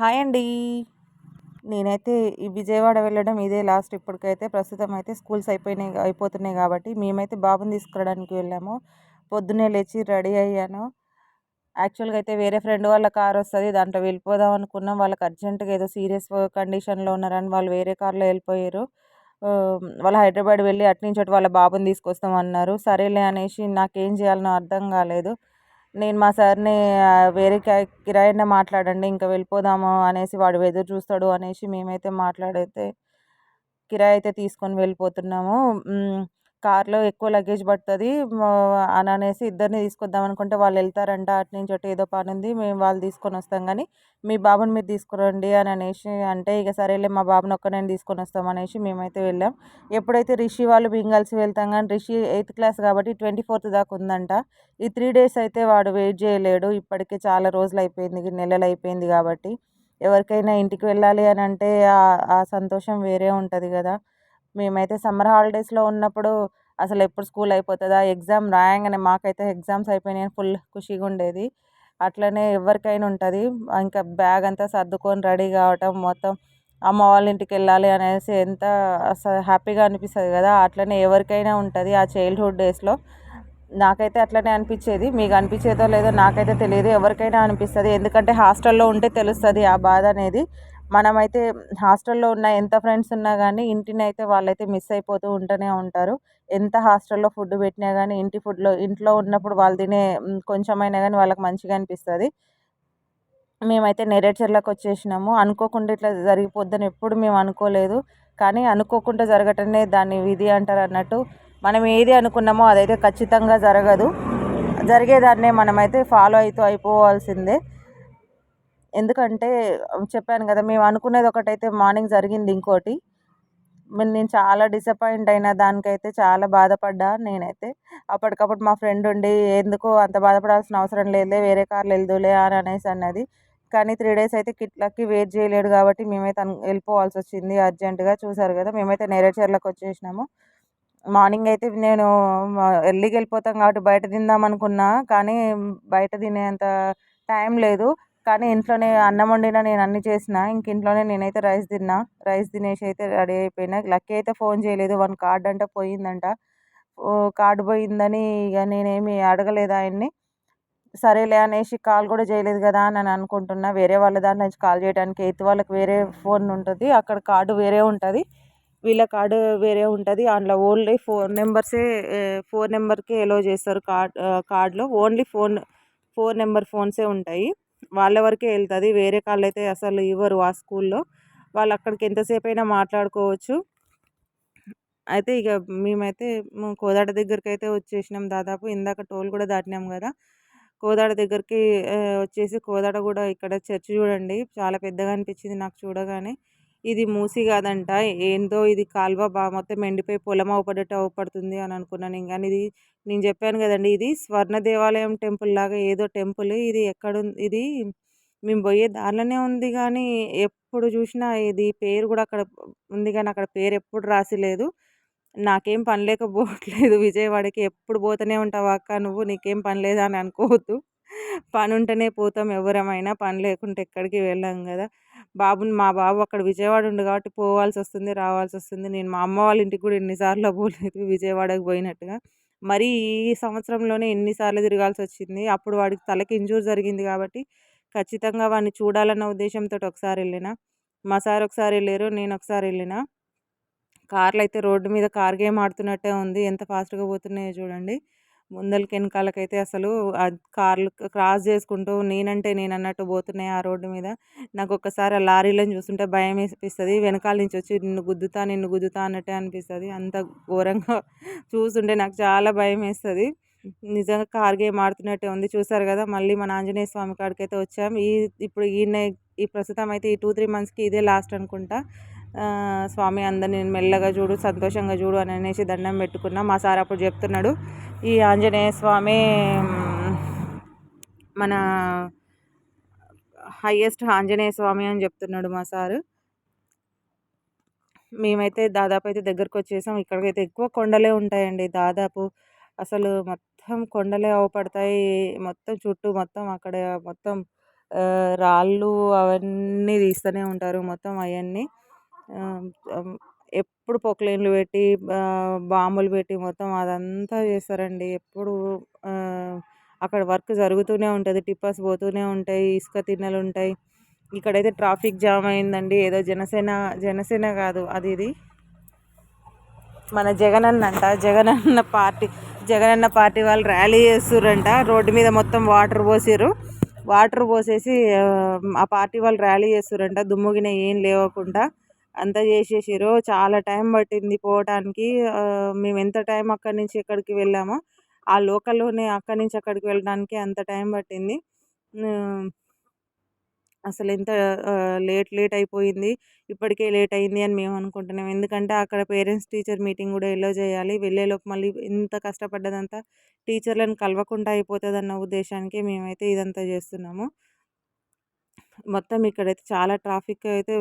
Hi అండి. నేనైతే ఈ విజయవాడ వెళ్ళడం ఇదే లాస్ట్ ఇప్పటికైతే. ప్రస్తుతం అయితే స్కూల్స్ అయిపోయినాయి అయిపోతున్నాయి కాబట్టి మేమైతే బాబుని తీసుకురావడానికి వెళ్ళాము. పొద్దున్నే లేచి రెడీ అయ్యాను. యాక్చువల్గా అయితే వేరే ఫ్రెండ్ వాళ్ళ కార్ వస్తుంది దాంట్లో వెళ్ళిపోదాం అనుకున్నాం. వాళ్ళకి అర్జెంటుగా ఏదో సీరియస్ కండిషన్లో ఉన్నారని వాళ్ళు వేరే కార్లో వెళ్ళిపోయారు. వాళ్ళు హైదరాబాద్ వెళ్ళి అటు నుంచి వాళ్ళ బాబుని తీసుకొస్తాం అన్నారు సరేలే అనేసి నాకేం చేయాలనో అర్థం కాలేదు. నేను మా సార్ని వేరే కిరాయినే మాట్లాడండి ఇంకా వెళ్ళిపోదాము అనేసి వాడు ఎదురు చూస్తాడు అనేసి మేమైతే మాట్లాడైతే కిరాయి అయితే తీసుకొని వెళ్ళిపోతున్నాము. కార్లో ఎక్కువ లగేజ్ పడుతుంది. అని అనేసి ఇద్దరిని తీసుకొద్దాం అనుకుంటే వాళ్ళు వెళ్తారంట అటు నుంచి అటు ఏదో పని ఉంది మేము వాళ్ళు తీసుకొని వస్తాం. కానీ మీ బాబుని మీరు తీసుకురండి అని అనేసి అంటే ఇక సరేలే మా బాబుని ఒక్కనే తీసుకొని వస్తాం అనేసి మేమైతే వెళ్ళాం. ఎప్పుడైతే రిషి వాళ్ళు మేము కలిసి వెళ్తాం కానీ రిషి ఎయిత్ క్లాస్ కాబట్టి ట్వంటీ ఫోర్త్ దాకా ఉందంట. ఈ త్రీ డేస్ అయితే వాడు వెయిట్ చేయలేడు. ఇప్పటికే చాలా రోజులు అయిపోయింది నెలలు అయిపోయింది కాబట్టి ఎవరికైనా ఇంటికి వెళ్ళాలి అని అంటే ఆ సంతోషం వేరే ఉంటుంది కదా. మేమైతే సమ్మర్ హాలిడేస్లో ఉన్నప్పుడు అసలు ఎప్పుడు స్కూల్ అయిపోతుందా? ఎగ్జామ్ రాయంగానే మాకైతే ఎగ్జామ్స్ అయిపోయినాయి ఫుల్ ఖుషిగా ఉండేది. అట్లనే ఎవరికైనా ఉంటుంది. ఇంకా బ్యాగ్ అంతా సర్దుకొని రెడీ కావటం మొత్తం అమ్మ వాళ్ళ ఇంటికి వెళ్ళాలి అనేసి ఎంత అసలు హ్యాపీగా అనిపిస్తుంది కదా! అట్లనే ఎవరికైనా ఉంటుంది ఆ చైల్డ్హుడ్ డేస్లో నాకైతే అట్లనే అనిపించేది. మీకు అనిపించేదో లేదో నాకైతే తెలియదు. ఎవరికైనా అనిపిస్తుంది. ఎందుకంటే హాస్టల్లో ఉంటే తెలుస్తుంది ఆ బాధ అనేది. మనమైతే హాస్టల్లో ఉన్న ఎంత ఫ్రెండ్స్ ఉన్నా కానీ ఇంటిని అయితే వాళ్ళైతే మిస్ అయిపోతూ ఉంటూనే ఉంటారు. ఎంత హాస్టల్లో ఫుడ్ పెట్టినా కానీ ఇంటి ఫుడ్లో ఇంట్లో ఉన్నప్పుడు వాళ్ళు తినే కొంచెమైనా కానీ వాళ్ళకి మంచిగా అనిపిస్తుంది. మేమైతే నెరేచర్లకు వచ్చేసినాము. అనుకోకుండా ఇట్లా జరిగిపోద్దని ఎప్పుడు మేము అనుకోలేదు. కానీ అనుకోకుండా జరగటమే దాన్ని విధి అంటారు అన్నట్టు మనం ఏది అనుకున్నామో అదైతే ఖచ్చితంగా జరగదు. జరిగేదాన్నే మనమైతే ఫాలో అవుతూ అయిపోవాల్సిందే. ఎందుకంటే చెప్పాను కదా మేము అనుకునేది ఒకటైతే మార్నింగ్ జరిగింది ఇంకోటి. నేను చాలా డిసప్పాయింట్ అయిన దానికైతే చాలా బాధపడ్డా నేనైతే. అప్పటికప్పుడు మా ఫ్రెండ్ ఉండి ఎందుకు అంత బాధపడాల్సిన అవసరం లేదులే వేరే కార్లు వెళ్దులే అని అనేసి అన్నది. కానీ త్రీ డేస్ అయితే కిట్లకి వెయిట్ చేయలేడు కాబట్టి మేమైతే వెళ్ళిపోవాల్సి వచ్చింది అర్జెంటుగా. చూసారు కదా మేమైతే నేరేచర్లకు వచ్చేసినాము. మార్నింగ్ అయితే నేను ఎర్లీకి వెళ్ళిపోతాం కాబట్టి బయట తిందాం అనుకున్నా కానీ బయట తినేంత టైం లేదు. కానీ ఇంట్లోనే అన్నం వండిన నేను అన్ని చేసిన ఇంక ఇంట్లోనే నేనైతే రైస్ తిన్నా. రైస్ తినేసి అయితే రెడీ అయిపోయినా. లక్కీ అయితే ఫోన్ చేయలేదు. వన్ కార్డ్ అంటే పోయిందంట. కార్డు పోయిందని ఇక నేనేమి అడగలేదు ఆయన్ని. సరేలే అనేసి కాల్ కూడా చేయలేదు కదా అని అనుకుంటున్నా. వేరే వాళ్ళ దాని నుంచి కాల్ చేయడానికి ఎయిత్ వాళ్ళకి వేరే ఫోన్ ఉంటుంది. అక్కడ కార్డు వేరే ఉంటుంది. వీళ్ళ కార్డు వేరే ఉంటుంది. అందులో ఓన్లీ ఫోన్ నెంబర్సే ఫోన్ నెంబర్కే ఎలో చేస్తారు. కార్డ్ కార్డులో ఓన్లీ ఫోన్ ఫోర్ నెంబర్ ఫోన్సే ఉంటాయి. వాళ్ళ వరకే వెళ్తుంది వేరే కాళ్ళు అయితే అసలు ఇవ్వరు ఆ స్కూల్లో. వాళ్ళు అక్కడికి ఎంతసేపు అయినా మాట్లాడుకోవచ్చు. అయితే ఇక మేమైతే కోదాడ దగ్గరికి అయితే వచ్చేసినాం దాదాపు. ఇందాక టోల్ కూడా దాటినాం కదా. కోదాడ దగ్గరికి వచ్చేసి కోదాడ కూడా ఇక్కడ చర్చి చూడండి. చాలా పెద్దగా అనిపించింది నాకు చూడగానే. ఇది మూసి కాదంట. ఏందో ఇది కాలువ బాగా మొత్తం ఎండిపోయి పొలం అవపడేట్టు అవపడుతుంది అని అనుకున్నాను. ఇంకా ఇది నేను చెప్పాను కదండి ఇది స్వర్ణ దేవాలయం టెంపుల్ లాగా ఏదో టెంపుల్. ఇది ఎక్కడ ఇది మేము పోయే దారిలోనే ఉంది కానీ ఎప్పుడు చూసినా ఇది పేరు కూడా అక్కడ ఉంది కానీ అక్కడ పేరు ఎప్పుడు రాసి లేదు. నాకేం పని లేకపోవట్లేదు. విజయవాడకి ఎప్పుడు పోతూనే ఉంటావు అక్క నువ్వు. నీకేం పని లేదా అని అనుకోవద్దు. పని ఉంటేనే పోతాం ఎవరమైనా పని లేకుంటే ఎక్కడికి వెళ్ళాం కదా. బాబుని మా బాబు అక్కడ విజయవాడ ఉండు కాబట్టి పోవాల్సి వస్తుంది రావాల్సి వస్తుంది నేను మా అమ్మ వాళ్ళ ఇంటికి కూడా ఎన్నిసార్లు పోలేదు విజయవాడకి పోయినట్టుగా. మరి ఈ సంవత్సరంలోనే ఎన్నిసార్లు తిరగాల్సి వచ్చింది అప్పుడు వాడికి తలకి ఇంజూర్ జరిగింది కాబట్టి ఖచ్చితంగా వాడిని చూడాలన్న ఉద్దేశంతో ఒకసారి వెళ్ళిన. మా సార్ ఒకసారి వెళ్ళారు నేను ఒకసారి వెళ్ళిన. కార్లు అయితే రోడ్డు మీద కార్ గేమ్ ఆడుతున్నట్టే ఉంది. ఎంత ఫాస్ట్గా పోతున్నాయో చూడండి. ముందలకి వెనకాలకైతే అసలు ఆ కార్లు క్రాస్ చేసుకుంటూ నేనంటే నేను అన్నట్టు పోతున్నాయి ఆ రోడ్డు మీద. నాకు ఒక్కసారి ఆ లారీలను చూస్తుంటే భయం వేపిస్తుంది వెనకాల నుంచి వచ్చి నిన్ను గుద్దుతా నిన్ను గుద్దుతా అన్నట్టే అనిపిస్తుంది. అంత ఘోరంగా చూస్తుంటే నాకు చాలా భయం వేస్తుంది. నిజంగా కార్ గేమ్ ఆడుతున్నట్టే ఉంది. చూసారు కదా మళ్ళీ మన ఆంజనేయ స్వామి కాడికి అయితే వచ్చాం. ఈ ఇప్పుడు ఈయన ఈ ప్రస్తుతం అయితే ఈ టూ త్రీ మంత్స్కి ఇదే లాస్ట్ అనుకుంటా. స్వామి అందరిని మెల్లగా చూడు సంతోషంగా చూడు అని అనేసి దండం పెట్టుకున్నాం. మా సార్ అప్పుడు చెప్తున్నాడు ఈ ఆంజనేయ స్వామి మన హయ్యెస్ట్ ఆంజనేయ స్వామి అని చెప్తున్నాడు మా సారు. మేమైతే దాదాపు అయితే దగ్గరకు వచ్చేసాం. ఇక్కడికైతే ఎక్కువ కొండలే ఉంటాయండి దాదాపు. అసలు మొత్తం కొండలే అవపడతాయి. మొత్తం చుట్టూ మొత్తం అక్కడ మొత్తం రాళ్ళు అవన్నీ తీస్తూనే ఉంటారు మొత్తం అవన్నీ. ఎప్పుడు పొక్లైన్లు పెట్టి బాంబులు పెట్టి మొత్తం అదంతా చేస్తారండి. ఎప్పుడు అక్కడ వర్క్ జరుగుతూనే ఉంటుంది. టిప్పర్స్ పోతూనే ఉంటాయి. ఇసుక తిన్నెలు ఉంటాయి. ఇక్కడైతే ట్రాఫిక్ జామ్ అయిందండి. ఏదో జనసేన జనసేన కాదు. అది ఇది మన జగనన్న అంట. జగనన్న పార్టీ జగనన్న పార్టీ వాళ్ళు ర్యాలీ చేస్తుర్రంట. రోడ్డు మీద మొత్తం వాటర్ పోసారు వాటర్ పోసేసి ఆ పార్టీ వాళ్ళు ర్యాలీ చేస్తుర్రంట. దుమ్ముగిన ఏం లేవకుండా. అంతా చేసేసారు చాలా టైం పట్టింది పోవటానికి. మేము ఎంత టైం అక్కడి నుంచి ఎక్కడికి వెళ్ళామో ఆ లోకల్లోనే అక్కడి నుంచి అక్కడికి వెళ్ళడానికి అంత టైం పట్టింది. అసలు ఎంత లేట్ లేట్ అయిపోయింది. ఇప్పటికే లేట్ అయింది అని మేము అనుకుంటున్నాం. ఎందుకంటే అక్కడ పేరెంట్స్ టీచర్ మీటింగ్ కూడా ఎల్లో చేయాలి వెళ్ళేలోపు మళ్ళీ ఇంత కష్టపడ్డదంతా టీచర్లను కలవకుండా అయిపోతుంది అన్న ఉద్దేశానికి మేమైతే ఇదంతా చేస్తున్నాము. మొత్తం ఇక్కడైతే చాలా ట్రాఫిక్ అయితే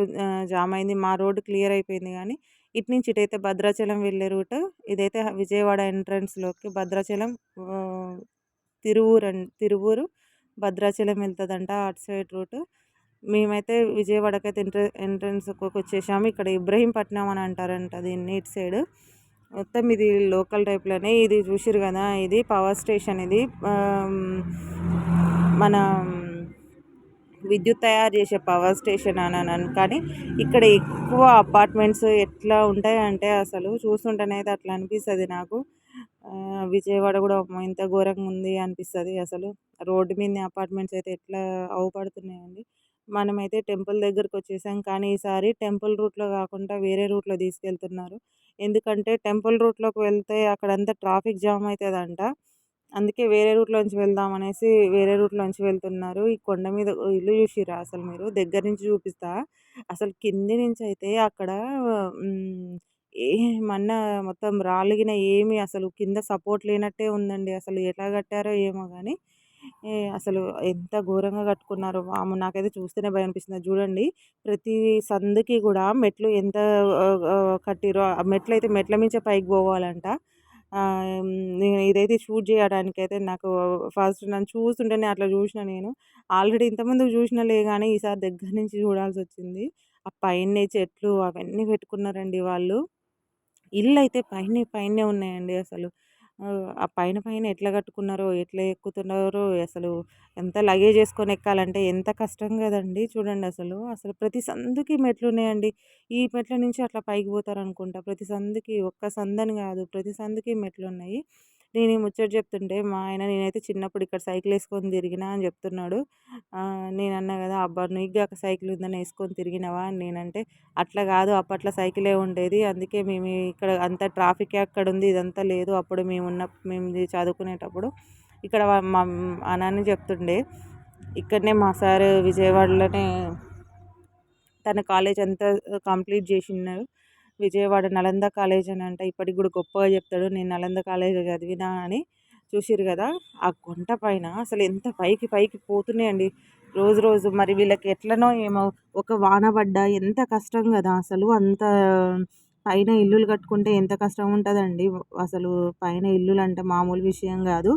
జామ్ అయింది. మా రోడ్డు క్లియర్ అయిపోయింది కానీ ఇటు నుంచి ఇటైతే భద్రాచలం వెళ్ళే రూట్. ఇదైతే విజయవాడ ఎంట్రన్స్లోకి భద్రాచలం తిరువూరు తిరువూరు భద్రాచలం వెళ్తుందంట అటు సైడ్ రూట్. మేమైతే విజయవాడకైతే ఎంట్ర ఎంట్రన్స్కి వచ్చేసాము ఇక్కడ ఇబ్రహీంపట్నం అని అంటారంట దీన్ని ఇటు సైడ్. మొత్తం ఇది లోకల్ టైప్లోనే ఇది చూసిరు కదా ఇది పవర్ స్టేషన్ ఇది. మన విద్యుత్ తయారు చేసే పవర్ స్టేషన్ అని కానీ ఇక్కడ ఎక్కువ అపార్ట్మెంట్స్ ఎట్లా ఉంటాయంటే అసలు చూస్తుంటేనైతే అట్లా అనిపిస్తుంది నాకు. విజయవాడ కూడా ఇంత ఘోరంగా ఉంది అనిపిస్తుంది అసలు. రోడ్డు మీద అపార్ట్మెంట్స్ అయితే ఎట్లా అవుపడుతున్నాయండి. మనమైతే టెంపుల్ దగ్గరకు వచ్చేసాం కానీ ఈసారి టెంపుల్ రూట్లో కాకుండా వేరే రూట్లో తీసుకెళ్తున్నారు. ఎందుకంటే టెంపుల్ రూట్లోకి వెళ్తే అక్కడంతా ట్రాఫిక్ జామ్ అవుతుందంట. అందుకే వేరే రూట్లోంచి వెళ్దాం అనేసి వేరే రూట్లోంచి వెళ్తున్నారు. ఈ కొండ మీద ఇల్లు చూసిరా అసలు మీరు? దగ్గర నుంచి చూపిస్తా. అసలు కింది నుంచి అయితే అక్కడ ఏమన్నా మొత్తం రాలిగిన ఏమి అసలు కింద సపోర్ట్ లేనట్టే ఉందండి. అసలు ఎట్లా కట్టారో ఏమో కానీ అసలు ఎంత ఘోరంగా కట్టుకున్నారో వాము నాకైతే చూస్తేనే భయం అనిపిస్తుంది. చూడండి ప్రతి సందుకి కూడా మెట్లు ఎంత కట్టిరో ఆ మెట్లు అయితే మెట్ల మించే పైకి పోవాలంట. నేను ఇదైతే షూట్ చేయడానికి అయితే నాకు ఫస్ట్ నన్ను చూస్తుంటేనే అట్లా చూసిన నేను. ఆల్రెడీ ఇంతమంది చూసినలే కానీ ఈసారి దగ్గర నుంచి చూడాల్సి వచ్చింది ఆ పైన చెట్లు అవన్నీ పెట్టుకున్నారండి వాళ్ళు. ఇల్లు అయితే పైన పైనే ఉన్నాయండి అసలు. ఆ పైన పైన ఎట్లా కట్టుకున్నారో ఎట్లా ఎక్కుతున్నారో అసలు ఎంత లగేజ్ వేసుకొని ఎక్కాలంటే ఎంత కష్టం కదండి చూడండి అసలు. అసలు ప్రతి సందుకి మెట్లు ఉన్నాయండి ఈ మెట్ల నుంచి అట్లా పైకి పోతారు అనుకుంటా ప్రతి సందుకి ఒక్క సందని కాదు ప్రతి సందుకి మెట్లు ఉన్నాయి నేను ముచ్చట చెప్తుంటే మా ఆయన నేనైతే చిన్నప్పుడు ఇక్కడ సైకిల్ వేసుకొని తిరిగినా అని చెప్తున్నాడు. నేను అన్నా కదా అబ్బా నీకు సైకిల్ ఉందని వేసుకొని తిరిగినావా అని నేనంటే అట్లా కాదు అప్పట్లో సైకిలే ఉండేది. అందుకే మేము ఇక్కడ అంత ట్రాఫిక్ అక్కడ ఉంది ఇదంతా లేదు. అప్పుడు మేము ఉన్న మేము చదువుకునేటప్పుడు ఇక్కడ మా నాన్న చెప్తుండే ఇక్కడనే మా సార్ విజయవాడలోనే తన కాలేజ్ అంతా కంప్లీట్ చేసినారు విజయవాడ నలంద కాలేజ్ అని అంట. ఇప్పటికి కూడా గొప్పగా చెప్తాడు నేను నలంద కాలేజ్ చదివినా అని చూసిరు కదా. ఆ గుంట పైన అసలు ఎంత పైకి పైకి పోతున్నాయండి. రోజు రోజు మరి వీళ్ళకి ఎట్లనో ఏమో ఒక వాన పడ్డా ఎంత కష్టం కదా. అసలు అంత పైన ఇల్లులు కట్టుకుంటే ఎంత కష్టం ఉంటుందండి. అసలు పైన ఇల్లులు అంటే మామూలు విషయం కాదు.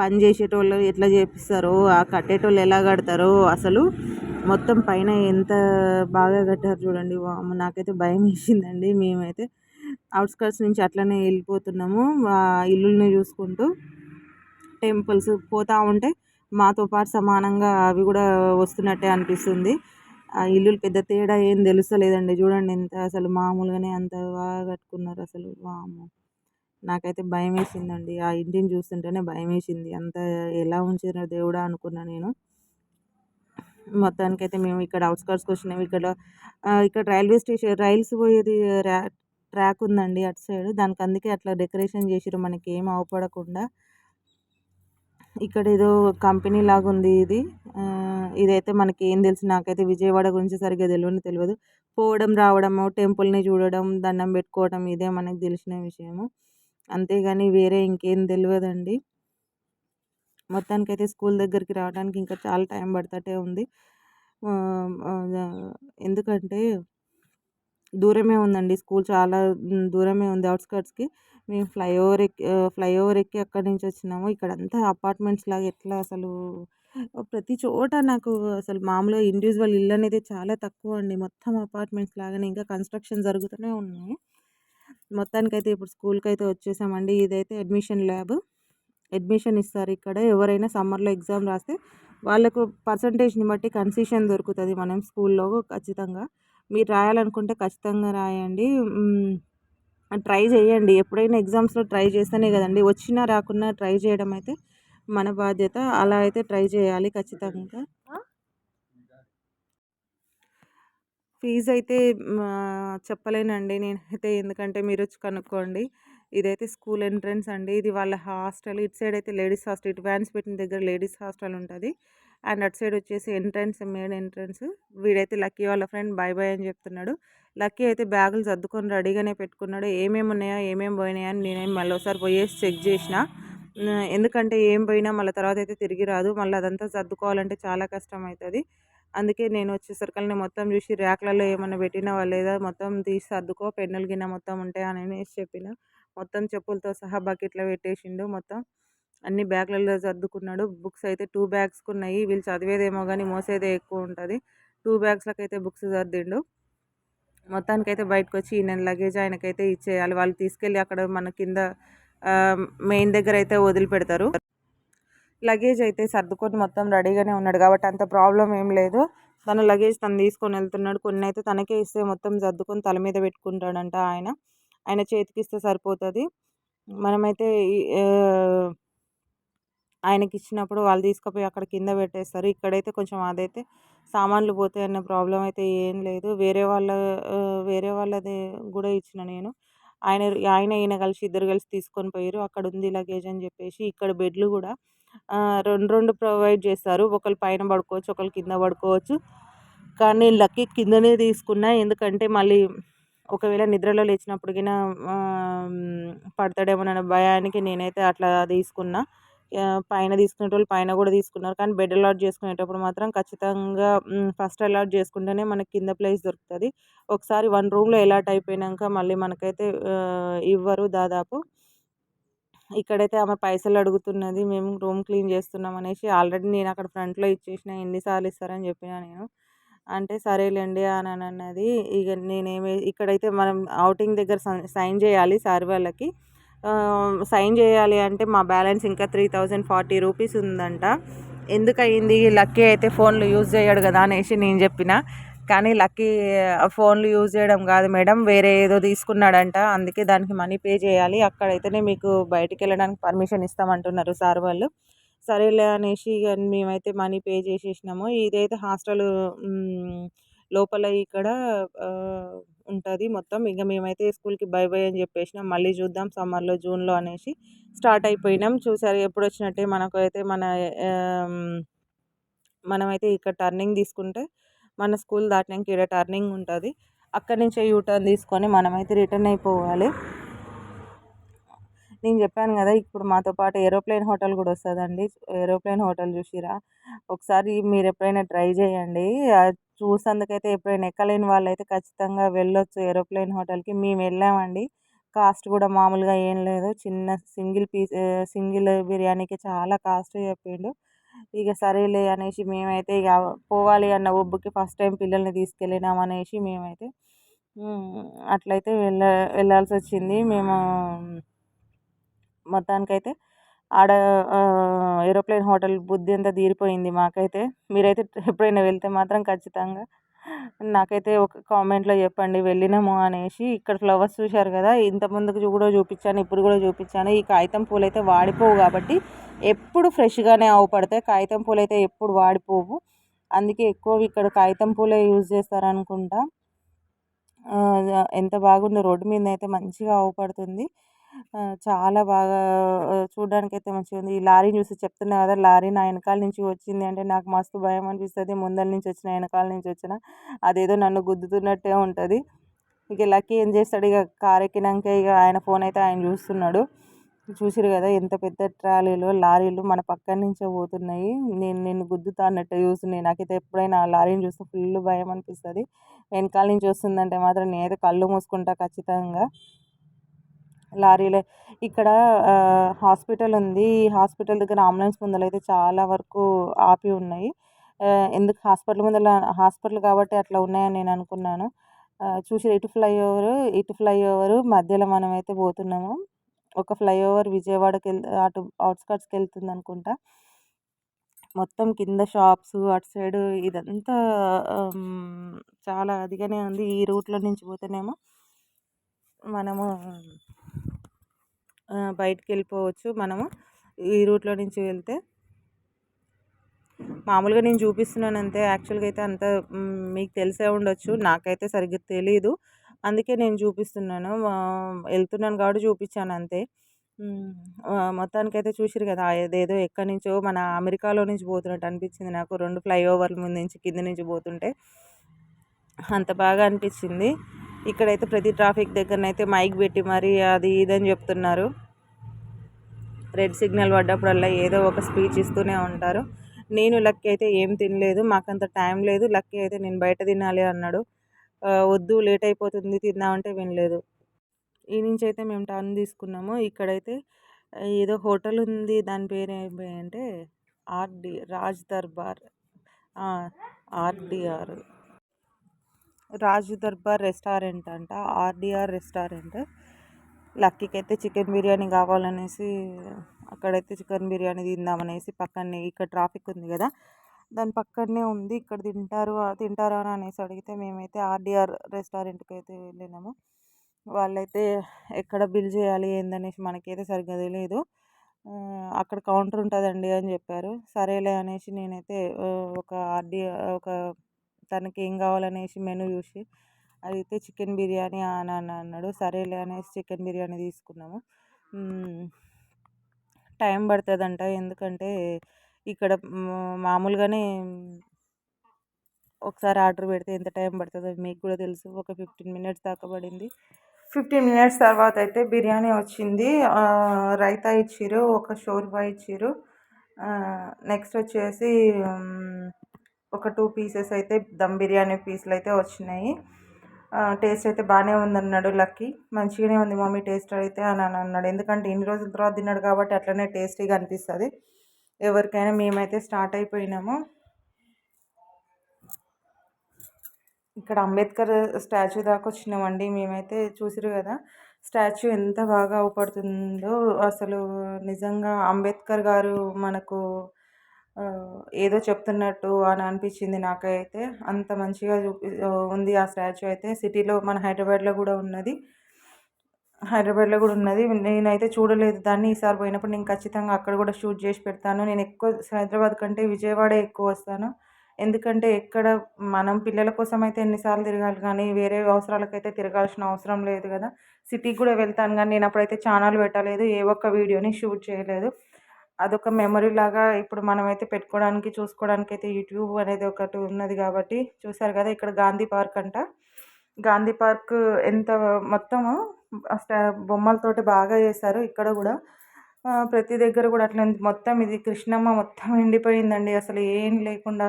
పని చేసేటోళ్ళు ఎట్లా చేపిస్తారో ఆ కట్టేటోళ్ళు ఎలా కడతారో అసలు మొత్తం పైన ఎంత బాగా కట్టారు చూడండి నాకైతే భయం వేసిందండి. మేమైతే అవుట్స్కట్స్ నుంచి అట్లనే వెళ్ళిపోతున్నాము. ఆ ఇల్లుల్ని చూసుకుంటూ టెంపుల్స్ పోతూ ఉంటే మాతో పాటు సమానంగా అవి కూడా వస్తున్నట్టే అనిపిస్తుంది. ఆ ఇల్లులు పెద్ద తేడా ఏం తెలుస్తలేదండి. చూడండి ఎంత అసలు మామూలుగానే అంత బాగా కట్టుకున్నారు అసలు. వాము నాకైతే భయం వేసిందండి ఆ ఇంటిని చూస్తుంటేనే భయం వేసింది అంత ఎలా ఉంచారో దేవుడా అనుకున్నా నేను. మొత్తానికైతే మేము ఇక్కడ అవుట్స్కర్ట్స్కి వచ్చినాము ఇక్కడ ఇక్కడ రైల్వే స్టేషన్ రైల్స్ పోయేది ట్రాక్ ఉందండి అటు సైడ్. దానికి అందుకే అట్లా డెకరేషన్ చేసిర్రు. మనకి ఏం అవపడకుండా. ఇక్కడ ఏదో కంపెనీ లాగా ఉంది ఇది. ఇదైతే మనకి ఏం తెలుసు. నాకైతే విజయవాడ గురించి సరిగ్గా తెలియని తెలియదు పోవడం రావడము టెంపుల్ని చూడడం దండం పెట్టుకోవడం ఇదే మనకు తెలిసిన విషయము. అంతేగాని వేరే ఇంకేం తెలియదండి మొత్తానికైతే స్కూల్ దగ్గరికి రావడానికి ఇంకా చాలా టైం పడుతూనే ఉంది. ఎందుకంటే దూరమే ఉందండి స్కూల్ చాలా దూరమే ఉంది అవుట్స్కట్స్కి. మేము ఫ్లైఓవర్ ఎక్కి ఫ్లైఓవర్ ఎక్కి అక్కడి నుంచి వచ్చినాము. ఇక్కడంతా అపార్ట్మెంట్స్ లాగా ఎట్లా అసలు ప్రతి చోట నాకు అసలు మామూలుగా ఇండివిజువల్ ఇల్లు అనేది చాలా తక్కువ అండి. మొత్తం అపార్ట్మెంట్స్ లాగానే ఇంకా కన్స్ట్రక్షన్ జరుగుతూనే ఉన్నాయి. మొత్తానికైతే ఇప్పుడు స్కూల్కి అయితే వచ్చేసామండి. ఇదైతే అడ్మిషన్ ల్యాబ్. అడ్మిషన్ ఇస్తారు ఇక్కడ. ఎవరైనా సమ్మర్లో ఎగ్జామ్ రాస్తే వాళ్ళకు పర్సంటేజ్ని బట్టి కన్సెషన్ దొరుకుతుంది మనం స్కూల్లో ఖచ్చితంగా. మీరు రాయాలనుకుంటే ఖచ్చితంగా రాయండి. ట్రై చేయండి. ఎప్పుడైనా ఎగ్జామ్స్లో ట్రై చేస్తేనే కదండి. వచ్చినా రాకున్నా ట్రై చేయడం అయితే మన బాధ్యత. అలా అయితే ట్రై చేయాలి ఖచ్చితంగా. ఫీజు అయితే చెప్పలేనండి నేనైతే. ఎందుకంటే మీరు వచ్చి కనుక్కోండి. ఇదైతే స్కూల్ ఎంట్రన్స్ అండి. ఇది వాళ్ళ హాస్టల్. ఇటు సైడ్ అయితే లేడీస్ హాస్టల్. ఇటు వ్యాన్స్ పెట్టిన దగ్గర లేడీస్ హాస్టల్ ఉంటుంది. అండ్ అటు సైడ్ వచ్చేసి ఎంట్రన్స్ మెయిన్ ఎంట్రన్స్. వీడైతే లక్కీ వాళ్ళ ఫ్రెండ్ బాయ్ బాయ్ అని చెప్తున్నాడు. లక్కీ అయితే బ్యాగులు సర్దుకొని రెడీగానే పెట్టుకున్నాడు. ఏమేమి ఉన్నాయా ఏమేమి పోయినాయా అని నేనేం మళ్ళీ ఒకసారి పోయేసి చెక్ చేసిన. ఎందుకంటే ఏం పోయినా మళ్ళీ తర్వాత అయితే తిరిగి రాదు. మళ్ళీ అదంతా సర్దుకోవాలంటే చాలా కష్టం అవుతుంది అందుకే నేను వచ్చేసరికి మొత్తం చూసి ర్యాక్లలో ఏమైనా పెట్టినావా లేదా మొత్తం తీసి సర్దుకో పెన్నులు గిన్నె మొత్తం ఉంటాయి అని చెప్పిన. మొత్తం చెప్పులతో సహా బకెట్లో పెట్టేసిండు మొత్తం. అన్ని బ్యాగ్లలో సర్దుకున్నాడు. బుక్స్ అయితే టూ బ్యాగ్స్ ఉన్నాయి. వీళ్ళు చదివేదేమో కానీ మోసేదే ఎక్కువ ఉంటుంది. టూ బ్యాగ్స్లకు అయితే బుక్స్ సర్దిండు. మొత్తానికైతే బయటకు వచ్చి నేను లగేజ్ ఆయనకైతే ఇచ్చేయాలి. వాళ్ళు తీసుకెళ్ళి అక్కడ మన కింద మెయిన్ దగ్గర అయితే వదిలిపెడతారు. లగేజ్ అయితే సర్దుకొని మొత్తం రెడీగానే ఉన్నాడు. కాబట్టి అంత ప్రాబ్లం ఏం లేదు. తన లగేజ్ తను తీసుకొని వెళ్తున్నాడు. కొన్ని అయితే తనకే ఇస్తే మొత్తం సర్దుకొని తల మీద పెట్టుకుంటాడంట ఆయన. ఆయన చేతికి ఇస్తే సరిపోతుంది. మనమైతే ఆయనకి ఇచ్చినప్పుడు వాళ్ళు తీసుకుపోయి అక్కడ కింద పెట్టేస్తారు. ఇక్కడైతే కొంచెం అదైతే సామాన్లు పోతాయి అన్న ప్రాబ్లం అయితే ఏం లేదు. వేరే వాళ్ళ వేరే వాళ్ళది కూడా ఇచ్చిన నేను. ఆయన ఆయన ఈయన కలిసి ఇద్దరు కలిసి తీసుకొని పోయారు అక్కడ ఉంది లగేజ్ అని చెప్పేసి. ఇక్కడ బెడ్లు కూడా రెండు రెండు ప్రొవైడ్ చేస్తారు. ఒకరు పైన పడుకోవచ్చు ఒకరు కింద పడుకోవచ్చు. కానీ లక్కీ కిందనే తీసుకున్నా ఎందుకంటే మళ్ళీ ఒకవేళ నిద్రలో లేచినప్పుడు పడతాడేమో పడతాడేమోనన్న భయానికి నేనైతే అట్లా తీసుకున్నా. పైన తీసుకునేటోళ్ళు పైన కూడా తీసుకున్నారు. కానీ బెడ్ అలాట్ చేసుకునేటప్పుడు మాత్రం ఖచ్చితంగా ఫస్ట్ అలాట్ చేసుకుంటేనే మనకి కింద ప్లేస్ దొరుకుతుంది. ఒకసారి వన్ రూమ్లో అలాట్ అయిపోయాక మళ్ళీ మనకైతే ఇవ్వరు దాదాపు. ఇక్కడైతే ఆమె పైసలు అడుగుతున్నది మేము రూమ్ క్లీన్ చేస్తున్నాం అనేసి ఆల్రెడీ నేను అక్కడ ఫ్రంట్లో ఇచ్చేసిన ఎన్నిసార్లు ఇస్తారని చెప్పిన నేను. అంటే సరేలేండి అని అన్నది ఇక నేనేమి ఇక్కడైతే మనం అవుటింగ్ దగ్గర సైన్ చేయాలి సార్ వాళ్ళకి. సైన్ చేయాలి అంటే మా బ్యాలెన్స్ ఇంకా త్రీ థౌజండ్ ఫార్టీ రూపీస్ ఉందంట. ఎందుకయింది? లక్కీ అయితే ఫోన్లు యూజ్ చేయడు కదా అనేసి నేను చెప్పిన. కానీ లక్కీ ఫోన్లు యూజ్ చేయడం కాదు మేడం. వేరే ఏదో తీసుకున్నాడంట. అందుకే దానికి మనీ పే చేయాలి. అక్కడైతేనే మీకు బయటికి వెళ్ళడానికి పర్మిషన్ ఇస్తామంటున్నారు సార్ వాళ్ళు. సరేలే అనేసి మేమైతే మనీ పే చేసేసినాము. ఇదైతే హాస్టల్ లోపల ఇక్కడ ఉంటుంది మొత్తం. ఇక మేమైతే స్కూల్కి బై బై అని చెప్పేసినాం. మళ్ళీ చూద్దాం సమ్మర్లో జూన్లో అనేసి స్టార్ట్ అయిపోయినాం. చూసారు ఎప్పుడు వచ్చినట్టే మనకు అయితే మన మనమైతే ఇక్కడ టర్నింగ్ తీసుకుంటే మన స్కూల్ దాటినాక ఇక్కడ టర్నింగ్ ఉంటుంది. అక్కడి నుంచే యూటర్న్ తీసుకొని మనమైతే రిటర్న్ అయిపోవాలి. నేను చెప్పాను కదా ఇప్పుడు మాతో పాటు ఏరోప్లేన్ హోటల్ కూడా వస్తుందండి. ఏరోప్లేన్ హోటల్ చూసిరా? ఒకసారి మీరు ఎప్పుడైనా ట్రై చేయండి. చూసేందుకైతే ఎప్పుడైనా ఎక్కలేని వాళ్ళు అయితే ఖచ్చితంగా వెళ్ళొచ్చు ఏరోప్లేన్ హోటల్కి. మేము వెళ్ళామండి. కాస్ట్ కూడా మామూలుగా ఏం లేదు. చిన్న సింగిల్ పీస్ సింగిల్ బిర్యానీకి చాలా కాస్ట్ చెప్పిండు. ఇక సరేలే అనేసి మేమైతే ఇక పోవాలి అన్న ఒబ్బుకి ఫస్ట్ టైం పిల్లల్ని తీసుకెళ్ళినాం అనేసి మేమైతే అట్లయితే వెళ్ళ వెళ్ళాల్సి వచ్చింది. మేము మొత్తానికైతే ఆడ ఏరోప్లేన్ హోటల్ బుద్ధి అంతా తీరిపోయింది మాకైతే. మీరైతే ఎప్పుడైనా వెళ్తే మాత్రం ఖచ్చితంగా నాకైతే ఒక కామెంట్లో చెప్పండి. వెళ్ళినాము అనేసి ఇక్కడ ఫ్లవర్స్ చూశారు కదా ఇంత ముందుకు కూడా చూపించాను ఇప్పుడు కూడా చూపించాను. ఈ కాగితం పూలు అయితే వాడిపోవు కాబట్టి ఎప్పుడు ఫ్రెష్గానే అవుపడతాయి కాగితం పూలు అయితే ఎప్పుడు వాడిపోవు. అందుకే ఎక్కువ ఇక్కడ కాగితం పూలే యూజ్ చేస్తారనుకుంటా. ఎంత బాగుందో. రోడ్డు మీద అయితే మంచిగా అవుపడుతుంది చాలా బాగా చూడడానికైతే మంచిగా ఉంది ఈ లారీని చూసి చెప్తున్నా కదా లారీ నా వెనకాల నుంచి వచ్చింది అంటే నాకు మస్తు భయం అనిపిస్తుంది. ముందర నుంచి వచ్చిన వెనకాల నుంచి వచ్చిన అదేదో నన్ను గుద్దుతున్నట్టే ఉంటుంది. ఇక లక్కీ ఏం చేస్తాడు? ఇక కార్ ఎక్కినాక ఇక ఆయన ఫోన్ అయితే ఆయన చూస్తున్నాడు. చూసిరు కదా ఎంత పెద్ద ట్రాలీలు లారీలు మన పక్కన నుంచే పోతున్నాయి. నేను నేను గుద్దుతా అన్నట్టు చూస్తున్నాయి. నాకైతే ఎప్పుడైనా ఆ లారీని చూస్తే ఫుల్ భయం అనిపిస్తుంది. వెనకాల నుంచి వస్తుందంటే మాత్రం నేనైతే కళ్ళు మూసుకుంటా ఖచ్చితంగా. లారీలే. ఇక్కడ హాస్పిటల్ ఉంది. ఈ హాస్పిటల్ దగ్గర అంబులెన్స్ ముందర అయితే చాలా వరకు ఆపి ఉన్నాయి. ఎందుకు హాస్పిటల్ ముందర హాస్పిటల్ కాబట్టి అట్లా ఉన్నాయని నేను అనుకున్నాను. చూసి ఇటు ఫ్లైఓవర్ ఇటు ఫ్లైఓవర్ మధ్యలో మనం అయితే పోతున్నాము. ఒక ఫ్లైఓవర్ విజయవాడకి వెళ్ అటు అవుట్స్కట్స్కి వెళ్తుంది అనుకుంటా. మొత్తం కింద షాప్స్ అటు సైడ్ ఇదంతా చాలా అదిగానే ఉంది. ఈ రూట్లో నుంచి పోతేనేమో మనము బయటికి వెళ్ళిపోవచ్చు మనము. ఈ రూట్లో నుంచి వెళ్తే. మామూలుగా నేను చూపిస్తున్నాను అంతే యాక్చువల్గా అయితే అంత మీకు తెలిసే ఉండొచ్చు. నాకైతే సరిగ్గా తెలీదు. అందుకే నేను చూపిస్తున్నాను. వెళ్తున్నాను కాబట్టి చూపించాను అంతే. మొత్తానికైతే చూసిరు కదా అదేదో ఎక్కడి నుంచో మన అమెరికాలో నుంచి పోతున్నట్టు అనిపించింది నాకు. రెండు ఫ్లైఓవర్ల ముందు నుంచి కింద నుంచి పోతుంటే. అంత బాగా అనిపించింది. ఇక్కడైతే ప్రతి ట్రాఫిక్ దగ్గరనైతే మైక్ పెట్టి మరి అది ఇదని చెప్తున్నారు. రెడ్ సిగ్నల్ పడ్డప్పుడల్లా ఏదో ఒక స్పీచ్ ఇస్తూనే ఉంటారు. నేను లక్కీ అయితే ఏం తినలేదు మాకంత టైం లేదు లక్కీ అయితే నేను బయట తినాలి అన్నాడు. వద్దు లేట్ అయిపోతుంది తిందామంటే వినలేదు. ఈ నుంచి అయితే మేము టర్న్ తీసుకున్నాము. ఇక్కడైతే ఏదో హోటల్ ఉంది దాని పేరు ఏమి అంటే RD Raj Darbar. RDR Raju Darbar restaurant అంట ఆర్డిఆర్ రెస్టారెంట్. లక్కీకి అయితే చికెన్ బిర్యానీ కావాలనేసి అక్కడైతే చికెన్ బిర్యానీ తిందామనేసి పక్కనే ఇక్కడ ట్రాఫిక్ ఉంది కదా దాని పక్కనే ఉంది ఇక్కడ తింటారు తింటారా అని అనేసి అడిగితే మేమైతే ఆర్డిఆర్ రెస్టారెంట్కి అయితే వెళ్ళినాము. వాళ్ళైతే ఎక్కడ బిల్ చేయాలి ఏందనేసి మనకైతే సరిగ్గా తెలియదు అక్కడ కౌంటర్ ఉంటుందండి అని చెప్పారు. సరేలే అనేసి నేనైతే ఒక ఆర్డి ఒక తనకి ఏం కావాలనేసి మెనూ చూసి అడిగితే చికెన్ బిర్యానీ అని అన్నాడు. సరేలే అనేసి చికెన్ బిర్యానీ తీసుకున్నాము. టైం పడుతుందంట. ఎందుకంటే ఇక్కడ మామూలుగానే ఒకసారి ఆర్డర్ పెడితే ఎంత టైం పడుతుందో మీకు కూడా తెలుసు. ఒక ఫిఫ్టీన్ మినిట్స్ దాకా పడింది. ఫిఫ్టీన్ మినిట్స్ తర్వాత అయితే బిర్యానీ వచ్చింది. రైతా ఇచ్చిర్రు ఒక షోర్బా ఇచ్చిర్రు. నెక్స్ట్ వచ్చేసి ఒక టూ పీసెస్ అయితే దమ్ బిర్యానీ పీసులు అయితే వచ్చినాయి టేస్ట్ అయితే బాగానే ఉందన్నాడు లక్కీ. మంచిగానే ఉంది మమ్మీ టేస్ట్ అయితే అని అన్నాడు. ఎందుకంటే ఇన్ని రోజుల తర్వాత తిన్నాడు కాబట్టి అట్లనే టేస్టీగా అనిపిస్తుంది. ఎవరికైనా మేమైతే స్టార్ట్ అయిపోయినాము. ఇక్కడ అంబేద్కర్ స్టాచ్యూ దాకా వచ్చినామండి. మేమైతే చూసిరు కదా స్టాచ్యూ ఎంత బాగా అవుపడుతుందో. అసలు నిజంగా అంబేద్కర్ గారు మనకు ఏదో చెప్తున్నట్టు అని అనిపించింది నాకైతే. అంత మంచిగా చూపి ఉంది ఆ స్టాచ్యూ అయితే. సిటీలో మన హైదరాబాద్లో కూడా ఉన్నది. హైదరాబాద్లో కూడా ఉన్నది. నేనైతే చూడలేదు దాన్ని. ఈసారి పోయినప్పుడు నేను ఖచ్చితంగా అక్కడ కూడా షూట్ చేసి పెడతాను. నేను ఎక్కువ హైదరాబాద్ కంటే విజయవాడ ఎక్కువ వస్తాను. ఎందుకంటే ఎక్కడ మనం పిల్లల కోసం అయితే ఎన్నిసార్లు తిరగాలి కానీ వేరే అవసరాలకైతే తిరగాల్సిన అవసరం లేదు కదా. సిటీకి కూడా వెళ్తాను కానీ నేను అప్పుడైతే ఛానల్ పెట్టలేదు. ఏ ఒక్క వీడియోని షూట్ చేయలేదు. అదొక మెమరీ లాగా ఇప్పుడు మనమైతే పెట్టుకోవడానికి చూసుకోవడానికి అయితే యూట్యూబ్ అనేది ఒకటి ఉన్నది కాబట్టి చూసారు కదా ఇక్కడ గాంధీ పార్క్ అంట. గాంధీ పార్క్ ఎంత మొత్తము బొమ్మలతోటి బాగా చేశారు ఇక్కడ కూడా. ప్రతి దగ్గర కూడా అట్లా మొత్తం ఇది కృష్ణమ్మ మొత్తం ఎండిపోయిందండి. అసలు ఏం లేకుండా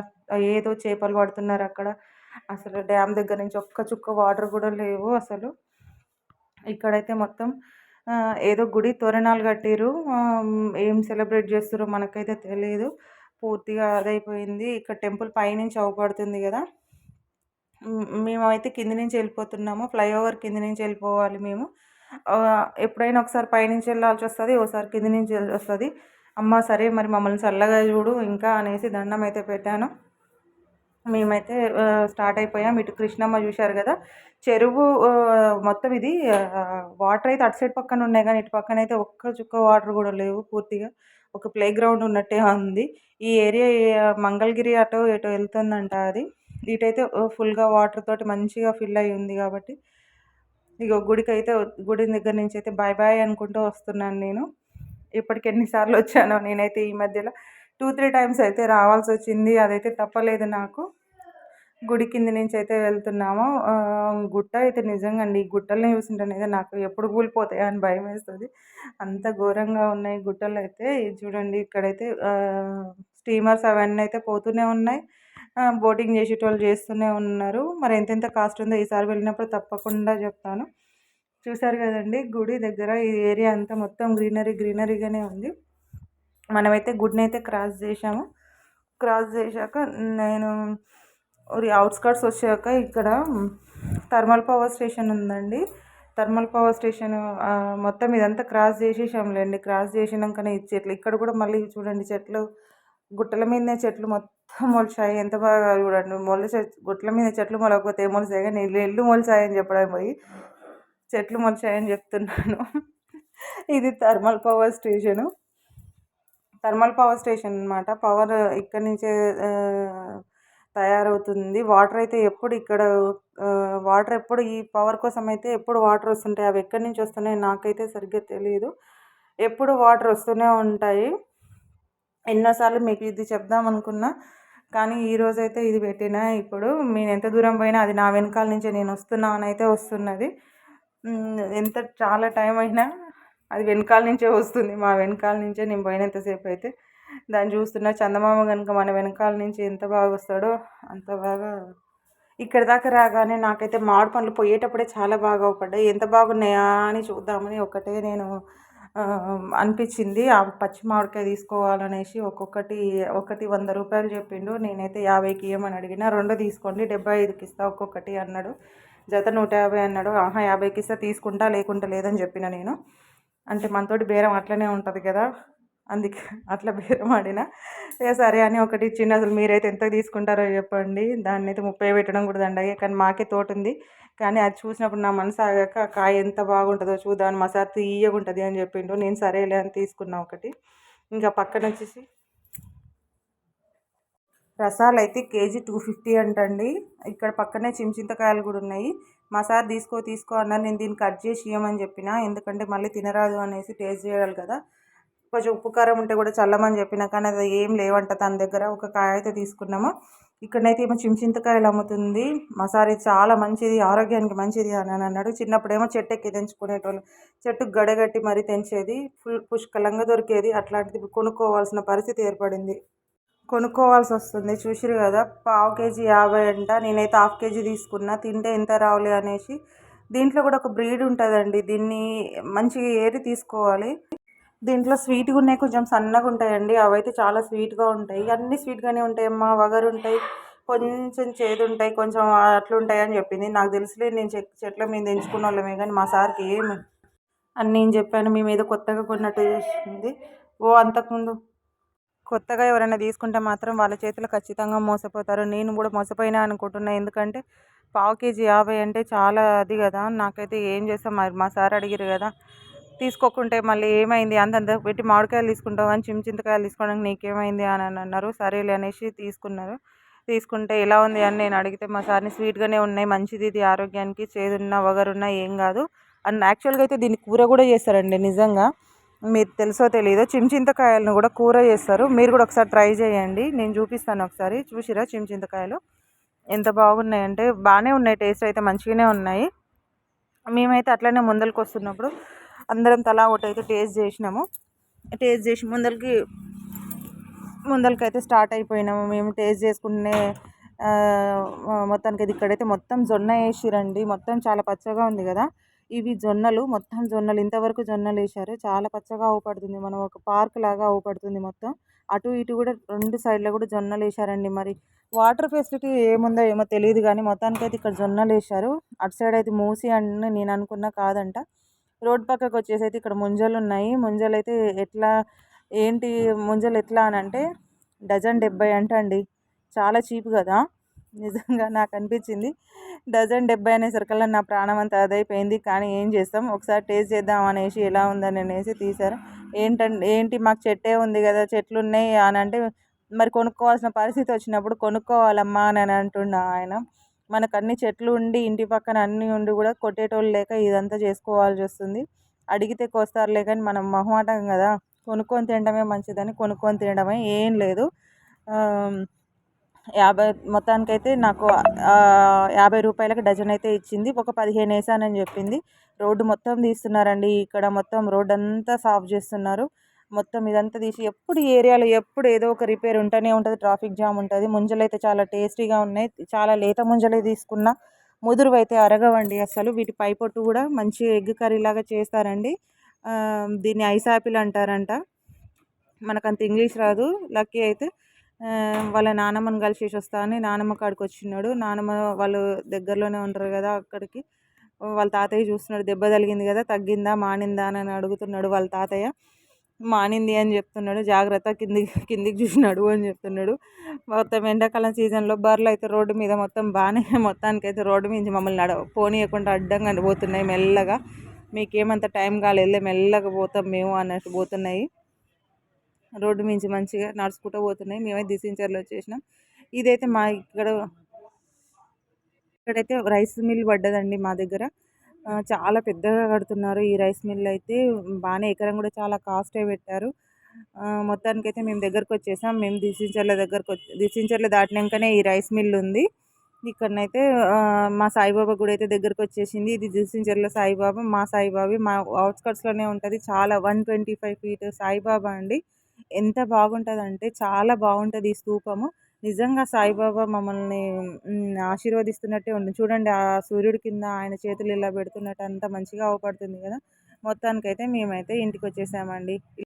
ఏదో చేపలు పడుతున్నారు అక్కడ. అసలు డ్యామ్ దగ్గర నుంచి ఒక్క చుక్క వాటర్ కూడా లేవు అసలు. ఇక్కడైతే మొత్తం ఏదో గుడి తోరణాలు కట్టిరు ఏం సెలబ్రేట్ చేస్తారో మనకైతే తెలియదు. పూర్తిగా అదైపోయింది. ఇక్కడ టెంపుల్ పైనుంచి అవపడుతుంది కదా. మేమైతే కింది నుంచి వెళ్ళిపోతున్నాము. ఫ్లైఓవర్ కింది నుంచి వెళ్ళిపోవాలి మేము. ఎప్పుడైనా ఒకసారి పైనుంచి వెళ్ళాల్సి వస్తుంది ఒకసారి కింది నుంచి వస్తుంది. అమ్మ సరే మరి మమ్మల్ని చల్లగా చూడు ఇంకా అనేసి దండం అయితే పెట్టాను. మేమైతే స్టార్ట్ అయిపోయాం. ఇటు కృష్ణమ్మ చూశారు కదా. చెరువు మొత్తం ఇది వాటర్ అయితే అటు సైడ్ పక్కన ఉన్నాయి కానీ ఇటు పక్కన అయితే ఒక్క చుక్క వాటర్ కూడా లేవు పూర్తిగా. ఒక ప్లే గ్రౌండ్ ఉన్నట్టే ఉంది. ఈ ఏరియా మంగళగిరి అటో ఎటో వెళ్తుందంట అది. ఇటైతే ఫుల్గా వాటర్ తోటి మంచిగా ఫిల్ అయి ఉంది కాబట్టి. ఇక గుడికి అయితే గుడి దగ్గర నుంచి అయితే బాయ్ బాయ్ అనుకుంటూ వస్తున్నాను నేను. ఇప్పటికి ఎన్నిసార్లు వచ్చానో నేనైతే ఈ మధ్యలో టూ త్రీ టైమ్స్ అయితే రావాల్సి వచ్చింది. అదైతే తప్పలేదు నాకు. గుడి కింద నుంచి అయితే వెళ్తున్నాము గుట్ట అయితే నిజంగా అండి ఈ గుట్టల్ని చూసింటేనే నాకు ఎప్పుడు కూలిపోతాయా అని భయం వేస్తుంది అంత ఘోరంగా ఉన్నాయి గుట్టలు అయితే చూడండి ఇక్కడైతే స్టీమర్స్ అవన్నీ అయితే పోతూనే ఉన్నాయి. బోటింగ్ చేసేటోళ్ళు చేస్తూనే ఉన్నారు. మరి ఎంతెంత కాస్ట్ ఉందో ఈసారి వెళ్ళినప్పుడు తప్పకుండా చెప్తాను. చూసారు కదండి గుడి దగ్గర ఈ ఏరియా అంతా మొత్తం గ్రీనరీ గ్రీనరీగానే ఉంది. మనమైతే గుడిని అయితే క్రాస్ చేసాము క్రాస్ చేశాక నేను అవుట్స్కట్స్ వచ్చాక ఇక్కడ థర్మల్ పవర్ స్టేషన్ ఉందండి. థర్మల్ పవర్ స్టేషన్ మొత్తం ఇదంతా క్రాస్ చేసేసాంలేండి. క్రాస్ చేసినాకనే ఇది చెట్లు ఇక్కడ కూడా మళ్ళీ చూడండి చెట్లు గుట్టల మీదనే చెట్లు మొత్తం మొలిచాయి. ఎంత బాగా చూడండి మొలిచే గుట్టల మీద చెట్లు మొలకపోతే ఏం మొలిచాయి కానీ ఇల్లు మొలిచాయని చెప్పడానికి పోయి చెట్లు మొలిచాయని చెప్తున్నాను. ఇది thermal power station. Thermal power station అనమాట పవర్ ఇక్కడ నుంచే తయారవుతుంది. వాటర్ అయితే ఎప్పుడు ఇక్కడ వాటర్ ఎప్పుడు ఈ పవర్ కోసం అయితే ఎప్పుడు వాటర్ వస్తుంటాయి అవి ఎక్కడి నుంచి వస్తున్నాయి నాకైతే సరిగ్గా తెలియదు ఎప్పుడు వాటర్ వస్తూనే ఉంటాయి. ఎన్నోసార్లు మీకు ఇది చెప్దాం అనుకున్నా కానీ ఈరోజు అయితే ఇది పెట్టిన ఇప్పుడు. నేను ఎంత దూరం పోయినా అది నా వెనకాల నుంచే నేను వస్తున్నామని అయితే వస్తున్నది. ఎంత చాలా టైం అయినా అది వెనకాల నుంచే వస్తుంది. మా వెనకాల నుంచే నేను పోయినంతసేపు అయితే దాన్ని చూస్తున్న చందమామ కనుక మన వెనకాల నుంచి ఎంత బాగా వస్తాడో అంత బాగా ఇక్కడ దాకా రాగానే నాకైతే మామిడి పండ్లు పోయేటప్పుడే చాలా బాగా పడ్డాయి ఎంత బాగున్నాయా అని చూద్దామని ఒకటే నేను అనిపించింది. ఆ పచ్చి మామిడికాయ తీసుకోవాలనేసి ఒక్కొక్కటి ఒకటి వంద రూపాయలు చెప్పిండు. నేనైతే యాభైకి ఇవ్వమని అడిగిన. రెండు తీసుకోండి డెబ్బై ఐదుకి ఇస్తా ఒక్కొక్కటి అన్నాడు. జత నూట యాభై అన్నాడు. ఆహా యాభైకి ఇస్తా తీసుకుంటా లేకుంటా లేదని చెప్పిన నేను. అంటే మనతోటి బేరం అట్లనే ఉంటుంది కదా. అందుకే అట్లా బేరం ఆడిన ఇక సరే అని ఒకటి ఇచ్చిండు. అసలు మీరైతే ఎంత తీసుకుంటారో చెప్పండి. దాన్ని అయితే ముప్పై పెట్టడం కూడా దండగే కానీ మాకే తోట ఉంది కానీ అది చూసినప్పుడు నా మనసు ఆగాక కాయ ఎంత బాగుంటుందో చూద్దాం. మా తీయగుంటుంది ఉంటుంది అని చెప్పిండు. నేను సరేలే అని తీసుకున్నా ఒకటి. ఇంకా పక్కన వచ్చేసి రసాలు అయితే కేజీ టూ ఫిఫ్టీ అంటండి. ఇక్కడ పక్కనే చిమ్చింతకాయలు కూడా ఉన్నాయి. మా సార్ తీసుకో తీసుకో అన్నారు. నేను దీన్ని కట్ చేసి ఇవ్వమని చెప్పిన. ఎందుకంటే మళ్ళీ తినరాదు అనేసి టేస్ట్ చేయాలి కదా. కొంచెం ఉప్పు కారం ఉంటే కూడా చల్లమని చెప్పిన కానీ అది ఏం లేవంట తన దగ్గర. ఒక కాయ అయితే తీసుకున్నాము. ఇక్కడనైతే ఏమో చించింతకాయలు అమ్ముతుంది. మసారి చాలా మంచిది ఆరోగ్యానికి మంచిది అని అన్నాడు. చిన్నప్పుడేమో చెట్టు ఎక్కి తెంచుకునేటోళ్ళు. చెట్టుకు గడగట్టి మరీ తెంచేది. ఫుల్ పుష్కలంగా దొరికేది. అట్లాంటిది కొనుక్కోవాల్సిన పరిస్థితి ఏర్పడింది. కొనుక్కోవాల్సి వస్తుంది. చూసిరు కదా పావు కేజీ యాభై అంట. నేనైతే హాఫ్ కేజీ తీసుకున్నా. తింటే ఎంత రావులే అనేసి. దీంట్లో కూడా ఒక బ్రీడ్ ఉంటుందండి. దీన్ని మంచిగా ఏరి తీసుకోవాలి. దీంట్లో స్వీట్గా ఉన్నాయి కొంచెం సన్నగా ఉంటాయండి. అవైతే చాలా స్వీట్గా ఉంటాయి. అన్నీ స్వీట్గానే ఉంటాయమ్మా వగరు ఉంటాయి కొంచెం చేదు ఉంటాయి కొంచెం అట్లుంటాయి అని చెప్పింది. నాకు తెలుసులే నేను చెట్ల మీద ఎంచుకున్న వాళ్ళమే కానీ మా సార్కి ఏమి అని నేను చెప్పాను. మేము ఏదో కొత్తగా కొన్నట్టు చేసింది. ఓ అంతకుముందు కొత్తగా ఎవరైనా తీసుకుంటే మాత్రం వాళ్ళ చేతిలో ఖచ్చితంగా మోసపోతారు. నేను కూడా మోసపోయినా అనుకుంటున్నా. ఎందుకంటే పావు కేజీ యాభై అంటే చాలా అది కదా. నాకైతే ఏం చేస్తాం? మరి మా సార్ అడిగారు కదా. తీసుకోకుంటే మళ్ళీ ఏమైంది? అంతంత పెట్టి మామిడికాయలు తీసుకుంటావు? కానీ చిమ్చింతకాయలు తీసుకోవడానికి నీకేమైంది? అని అన్నారు. సరేలే అనేసి తీసుకున్నారు. తీసుకుంటే ఎలా ఉంది అని నేను అడిగితే మా సార్ని స్వీట్గానే ఉన్నాయి మంచిది ఇది ఆరోగ్యానికి చేదున్నా వగరున్నా ఏం కాదు. అండ్ యాక్చువల్గా అయితే దీన్ని కూర కూడా చేస్తారండి నిజంగా. మీరు తెలుసో తెలియదో చిమ్చింతకాయలను కూడా కూర చేస్తారు. మీరు కూడా ఒకసారి ట్రై చేయండి. నేను చూపిస్తాను ఒకసారి. చూసిరా చిమ్చింతకాయలు ఎంత బాగున్నాయంటే బాగానే ఉన్నాయి టేస్ట్ అయితే మంచిగానే ఉన్నాయి. మేమైతే అట్లనే ముందరికి వస్తున్నప్పుడు అందరం తలా ఒకటి అయితే టేస్ట్ చేసినాము. టేస్ట్ చేసి ముందరికి ముందరికి అయితే స్టార్ట్ అయిపోయినాము. మేము టేస్ట్ చేసుకునే మొత్తానికి ఇక్కడైతే మొత్తం జొన్న వేసిరండి. మొత్తం చాలా పచ్చగా ఉంది కదా. ఇవి జొన్నలు మొత్తం జొన్నలు ఇంతవరకు జొన్నలు వేసారు చాలా పచ్చగా అవుపడుతుంది. మనం ఒక పార్క్ లాగా అవుపడుతుంది మొత్తం. అటు ఇటు కూడా రెండు సైడ్లో కూడా జొన్నలు వేసారండి మరి వాటర్ ఫెసిలిటీ ఏముందో ఏమో తెలియదు కానీ మొత్తానికి అయితే ఇక్కడ జొన్నలు వేసారు అటు సైడ్ అయితే మూసి అని నేను అనుకున్నా కాదంట. రోడ్ పక్కకు వచ్చేసి అయితే ఇక్కడ ముంజలు ఉన్నాయి ముంజలు అయితే ఎట్లా ఏంటి ముంజలు ఎట్లా అని అంటే డజన్ డెబ్బై అంట అండి చాలా చీప్ కదా. నిజంగా నాకు అనిపించింది. డజన్ డెబ్బై అనేసరికల్లా నా ప్రాణం అంతా అదైపోయింది. కానీ ఏం చేస్తాం? ఒకసారి టేస్ట్ చేద్దాం అనేసి ఎలా ఉందని అనేసి తీశారు. ఏంటంటే ఏంటి మాకు చెట్టే ఉంది కదా చెట్లు ఉన్నాయి అని అంటే మరి కొనుక్కోవాల్సిన పరిస్థితి వచ్చినప్పుడు కొనుక్కోవాలమ్మా అని అంటున్నా ఆయన. మనకు అన్ని చెట్లు ఉండి ఇంటి పక్కన అన్నీ ఉండి కూడా కొట్టేటోళ్ళు లేక ఇదంతా చేసుకోవాల్సి వస్తుంది. అడిగితే కోస్తారులే కానీ మనం మొహమాటం కదా కొనుక్కొని తినడమే మంచిదని కొనుక్కొని తినడమే ఏం లేదు. యాభై మొత్తానికైతే నాకు యాభై రూపాయలకి డజన్ అయితే ఇచ్చింది. ఒక పదిహేను వేసానని చెప్పింది. రోడ్డు మొత్తం తీస్తున్నారండి. ఇక్కడ మొత్తం రోడ్డు అంతా సాఫ్ చేస్తున్నారు. మొత్తం ఇదంతా తీసి ఎప్పుడు ఏరియాలో ఎప్పుడు ఏదో ఒక రిపేర్ ఉంటూనే ఉంటుంది ట్రాఫిక్ జామ్ ఉంటుంది. ముంజలు అయితే చాలా టేస్టీగా ఉన్నాయి. చాలా లేత ముంజలే తీసుకున్నా ముదురు అయితే అరగవండి అసలు. వీటి పై పొట్టు కూడా మంచి ఎగ్ కర్రీ లాగా చేస్తారండి. దీన్ని ఐస్ యాపిల్ అంటారంట. మనకంత ఇంగ్లీష్ రాదు. లక్కీ అయితే వాళ్ళ నానమ్మని కలిసేసి వస్తా అని నానమ్మ కాడికి వచ్చినాడు. నానమ్మ వాళ్ళు దగ్గరలోనే ఉంటారు కదా అక్కడికి. వాళ్ళ తాతయ్య చూస్తున్నాడు దెబ్బ తగిలింది కదా తగ్గిందా మానిందా అని అడుగుతున్నాడు వాళ్ళ తాతయ్య. మానింది అని చెప్తున్నాడు. జాగ్రత్త కిందికి కిందికి చూసి నడువు అని చెప్తున్నాడు. మొత్తం ఎండాకాలం సీజన్లో బర్రెలు అయితే రోడ్డు మీద మొత్తం బాగానే మొత్తానికి అయితే రోడ్డు మీద మమ్మల్ని నడ పోనీయకుండా అడ్డంగా పోతున్నాయి మెల్లగా. మీకేమంత టైం కాలేదు మెల్లగా పోతాం మేము అన్నట్టు పోతున్నాయి. రోడ్డు మించి మంచిగా నడుచుకుంటూ పోతున్నాయి. మేమే దిసించర్లో వచ్చేసినాం. ఇదైతే మా ఇక్కడ ఇక్కడైతే రైస్ మిల్ పడ్డదండి మా దగ్గర. చాలా పెద్దగా కడుతున్నారు. ఈ రైస్ మిల్ అయితే బాగానే ఎకరం కూడా చాలా కాస్టే పెట్టారు. మొత్తానికి మొత్తానికైతే మేము దగ్గరకు వచ్చేసాం. మేము దిసించర్ల దగ్గరకు వచ్చి దిసించర్ల దాటినాకనే ఈ రైస్ మిల్ ఉంది. ఇక్కడనైతే మా సాయిబాబా గుడి అయితే దగ్గరకు వచ్చేసింది. ఇది దిసించర్ల సాయిబాబా మా సాయిబాబా. మా అవుట్స్కట్స్లోనే ఉంటుంది. చాలా one twenty five feet Saibaba అండి. ఎంత బాగుంటుందంటే చాలా బాగుంటుంది ఈ స్తూపము నిజంగా సాయిబాబా మమ్మల్ని ఆశీర్వదిస్తున్నట్టే ఉంది చూడండి ఆ సూర్యుడి కింద ఆయన చేతులు ఇలా పెడుతున్నట్టు అంత మంచిగా అవుపడుతుంది కదా. మొత్తానికైతే మేమైతే ఇంటికి వచ్చేసామండి.